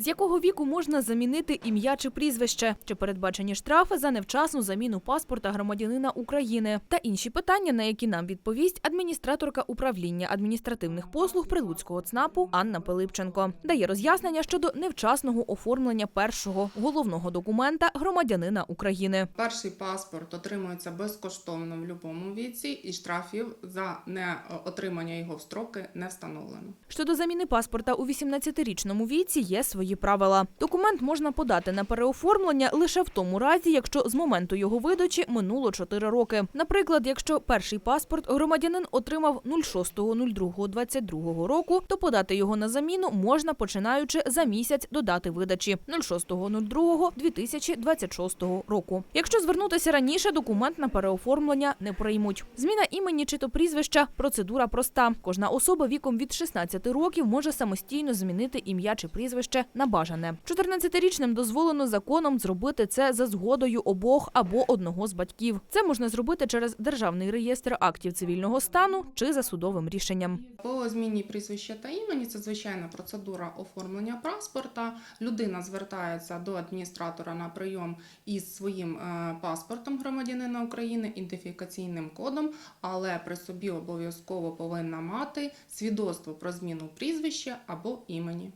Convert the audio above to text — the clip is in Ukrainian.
З якого віку можна замінити ім'я чи прізвище? Чи передбачені штрафи за невчасну заміну паспорта громадянина України? Та інші питання, на які нам відповість адміністраторка управління адміністративних послуг Прилуцького ЦНАПу Анна Пилипченко. Дає роз'яснення щодо невчасного оформлення першого головного документа громадянина України. Перший паспорт отримується безкоштовно в будь-якому віці, і штрафів за неотримання його в строки не встановлено. Щодо заміни паспорта у 18-річному віці є свої правила. Документ можна подати на переоформлення лише в тому разі, якщо з моменту його видачі минуло 4 роки. Наприклад, якщо перший паспорт громадянин отримав 06.02.22 року, то подати його на заміну можна починаючи за місяць до дати видачі 06.02.2026 року. Якщо звернутися раніше, документ на переоформлення не приймуть. Зміна імені чи то прізвища процедура проста. Кожна особа віком від 16 років може самостійно змінити ім'я чи прізвище на бажане. 14-річним дозволено законом зробити це за згодою обох або одного з батьків. Це можна зробити через державний реєстр актів цивільного стану чи за судовим рішенням. По зміні прізвища та імені це звичайна процедура оформлення паспорта. Людина звертається до адміністратора на прийом із своїм е, паспортом громадянина України, ідентифікаційним кодом, але при собі обов'язково повинна мати свідоцтво про зміну прізвища або імені.